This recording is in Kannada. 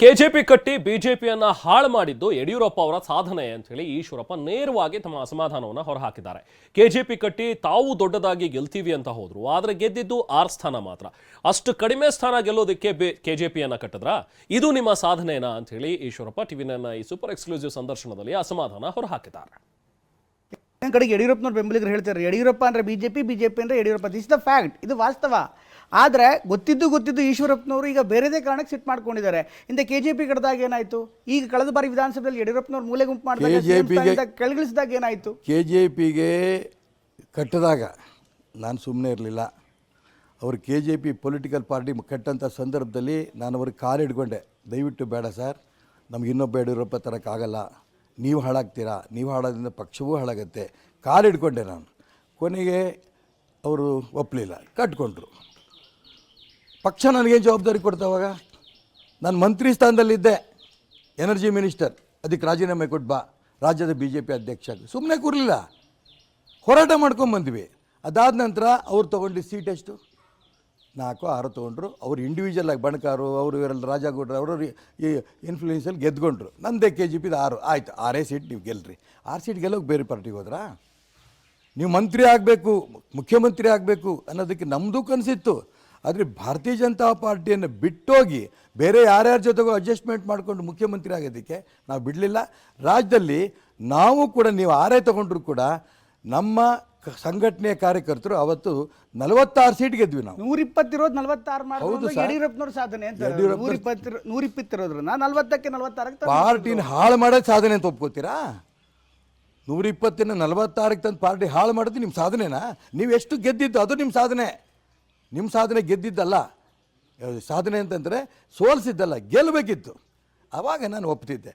ಕೆಜೆಪಿ ಕಟ್ಟಿ ಬಿಜೆಪಿಯನ್ನ ಹಾಳು ಮಾಡಿದ್ದು ಯಡಿಯೂರಪ್ಪ ಅವರ ಸಾಧನೆ ಅಂತ ಹೇಳಿ ಈಶ್ವರಪ್ಪ ನೇರವಾಗಿ ತಮ್ಮ ಅಸಮಾಧಾನವನ್ನು ಹೊರಹಾಕಿದ್ದಾರೆ. ಕೆಜೆಪಿ ಕಟ್ಟಿ ತಾವು ದೊಡ್ಡದಾಗಿ ಗೆಲ್ತೀವಿ ಅಂತ ಹೋದ್ರು, ಆದ್ರೆ ಗೆದ್ದಿದ್ದು ಆರ್ ಸ್ಥಾನ ಮಾತ್ರ. ಅಷ್ಟು ಕಡಿಮೆ ಸ್ಥಾನ ಗೆಲ್ಲೋದಕ್ಕೆ ಕೆಜೆಪಿಯನ್ನ ಕಟ್ಟಿದ್ರ? ಇದು ನಿಮ್ಮ ಸಾಧನೆನಾ ಅಂತ ಹೇಳಿ ಈಶ್ವರಪ್ಪ ಟಿವಿನ ಈ ಸೂಪರ್ ಎಕ್ಸ್ಕ್ಲೂಸಿವ್ ಸಂದರ್ಶನದಲ್ಲಿ ಅಸಮಾಧಾನ ಹೊರಹಾಕಿದ್ದಾರೆ. ನನ್ನ ಕಡೆಗೆ ಯಡಿಯೂರಪ್ಪನವ್ರು ಬೆಂಬಲಿಗರು ಹೇಳ್ತಾರೆ ಯಡಿಯೂರಪ್ಪ ಅಂದರೆ B J P B J P ಅಂದರೆ ಯಡಿಯೂರಪ್ಪ. ದಿಸ್ ದ ಫ್ಯಾಕ್ಟ್ ಇದು ವಾಸ್ತವ. ಆದರೆ ಗೊತ್ತಿದ್ದು ಗೊತ್ತಿದ್ದು ಈಶ್ವರಪ್ಪನವರು ಈಗ ಬೇರೆದೇ ಕಾರಣಕ್ಕೆ ಸಿಟ್ ಮಾಡ್ಕೊಂಡಿದ್ದಾರೆ. ಹಿಂದೆ ಕೆ ಜೆ ಪಿ ಕಡ್ದಾಗ ಏನಾಯಿತು? ಈಗ ಕಳೆದ ಬಾರಿ ವಿಧಾನಸಭೆಯಲ್ಲಿ ಯಡಿಯೂರಪ್ಪನವ್ರು ಮೂಲೆ ಗುಂಪು ಮಾಡಿದಾಗ ಕೆಳಗಿಳಿಸಿದಾಗ ಏನಾಯಿತು? ಕೆ ಜೆ ಪಿಗೆ ಕಟ್ಟಿದಾಗ ನಾನು ಸುಮ್ಮನೆ ಇರಲಿಲ್ಲ. ಅವರು K J P political party ಕಟ್ಟಂಥ ಸಂದರ್ಭದಲ್ಲಿ ನಾನು ಅವ್ರಿಗೆ ಕಾಲು ಹಿಡ್ಕೊಂಡೆ ದಯವಿಟ್ಟು ಬೇಡ ಸರ್ ನಮ್ಗೆ ಇನ್ನೊಬ್ಬ ಯಡಿಯೂರಪ್ಪ ತರೋಕ್ಕಾಗಲ್ಲ. ನೀವು ಹಾಳಾಗ್ತೀರಾ? ನೀವು ಹಾಳಾದ್ರಿಂದ ಪಕ್ಷವೂ ಹಾಳಾಗತ್ತೆ. ಕಾಲು ಹಿಡ್ಕೊಂಡೆ ನಾನು. ಕೊನೆಗೆ ಅವರು ಒಪ್ಪಲಿಲ್ಲ ಕಟ್ಕೊಂಡ್ರು. ಪಕ್ಷ ನನಗೇನು ಜವಾಬ್ದಾರಿ ಕೊಡ್ತಾವಾಗ ನಾನು ಮಂತ್ರಿ ಸ್ಥಾನದಲ್ಲಿದ್ದೆ. Energy minister. ಅದಕ್ಕೆ ರಾಜೀನಾಮೆ ಕೊಟ್ಟು ಬಾ. ರಾಜ್ಯದ ಬಿ ಜೆ ಪಿ ಅಧ್ಯಕ್ಷ ಸುಮ್ಮನೆ ಕೂರಲಿಲ್ಲ. ಹೋರಾಟ ಮಾಡ್ಕೊಂಬಂದ್ವಿ. ಅದಾದ ನಂತರ ಅವ್ರು ತೊಗೊಂಡಿದ್ದ ಸೀಟ್ ಎಷ್ಟು? ನಾಲ್ಕು, ಆರು ತೊಗೊಂಡ್ರು. ಅವ್ರು ಇಂಡಿವಿಜುವಲ್ ಆಗಿ ಬಣಕಾರು, ಅವರು ಇವರೆಲ್ಲ ರಾಜಾಗೌಡ್ರು, ಅವರು ಈ ಇನ್ಫ್ಲೂಯೆನ್ಸಲ್ಲಿ ಗೆದ್ಕೊಂಡ್ರು. ನಂದೇ ಕೆ ಜಿ ಪಿದು ಆರು. ಆಯಿತು. ಆರೇ ಸೀಟ್ ನೀವು ಗೆಲ್ಲರಿ ಆರು ಸೀಟ್ ಗೆಲ್ಲೋಕೆ ಬೇರೆ ಪಾರ್ಟಿಗೆ ಹೋದ್ರಾ? ನೀವು ಮಂತ್ರಿ ಆಗಬೇಕು, ಮುಖ್ಯಮಂತ್ರಿ ಆಗಬೇಕು ಅನ್ನೋದಕ್ಕೆ ನಮ್ಮದು ಕನಸಿತ್ತು. ಆದರೆ ಭಾರತೀಯ ಜನತಾ ಪಾರ್ಟಿಯನ್ನು ಬಿಟ್ಟೋಗಿ ಬೇರೆ ಯಾರ್ಯಾರ ಜೊತೆಗೂ ಅಡ್ಜಸ್ಟ್ಮೆಂಟ್ ಮಾಡಿಕೊಂಡು ಮುಖ್ಯಮಂತ್ರಿ ಆಗೋದಕ್ಕೆ ನಾವು ಬಿಡಲಿಲ್ಲ. ರಾಜ್ಯದಲ್ಲಿ ನಾವು ಕೂಡ, ನೀವು ಆರೇ ತಗೊಂಡ್ರು ಕೂಡ ನಮ್ಮ ಸಂಘಟನೆಯ ಕಾರ್ಯಕರ್ತರು ಅವತ್ತು ನಲವತ್ತಾರು ಸೀಟ್ ಗೆದ್ವಿ ನಾವು. ನೂರ ಇಪ್ಪತ್ತಿರೋದು ನಲವತ್ತಾರು ಹೌದು ಸರ್. ಯಡಿಯೂರಪ್ಪನವ್ರ ಸಾಧನೆ ಅಂತ ನೂರ ಇಪ್ಪತ್ತಿರೋ ನೂರ ಇಪ್ಪತ್ತಿರೋದ್ರನ್ನ ನಲ್ವತ್ತಕ್ಕೆ ನಲ್ವತ್ತಾರಕ್ಕೆ ಪಾರ್ಟಿನ ಹಾಳು ಮಾಡೋದು ಸಾಧನೆ ಅಂತ ಒಪ್ಕೋತೀರಾ? ನೂರ ಇಪ್ಪತ್ತಿನ ನಲವತ್ತಾರಕ್ಕೆ ತಂದು ಪಾರ್ಟಿ ಹಾಳು ಮಾಡೋದು ನಿಮ್ಮ ಸಾಧನೆನಾ? ನೀವು ಎಷ್ಟು ಗೆದ್ದಿದ್ದು ಅದು ನಿಮ್ಮ ಸಾಧನೆ. ನಿಮ್ಮ ಸಾಧನೆ ಗೆದ್ದಿದ್ದಲ್ಲ. ಯಾವ್ದು ಸಾಧನೆ ಅಂತಂದರೆ ಸೋಲಿಸಿದ್ದಲ್ಲ ಗೆಲ್ಲಬೇಕಿತ್ತು ಆವಾಗ ನಾನು ಒಪ್ತಿದ್ದೆ.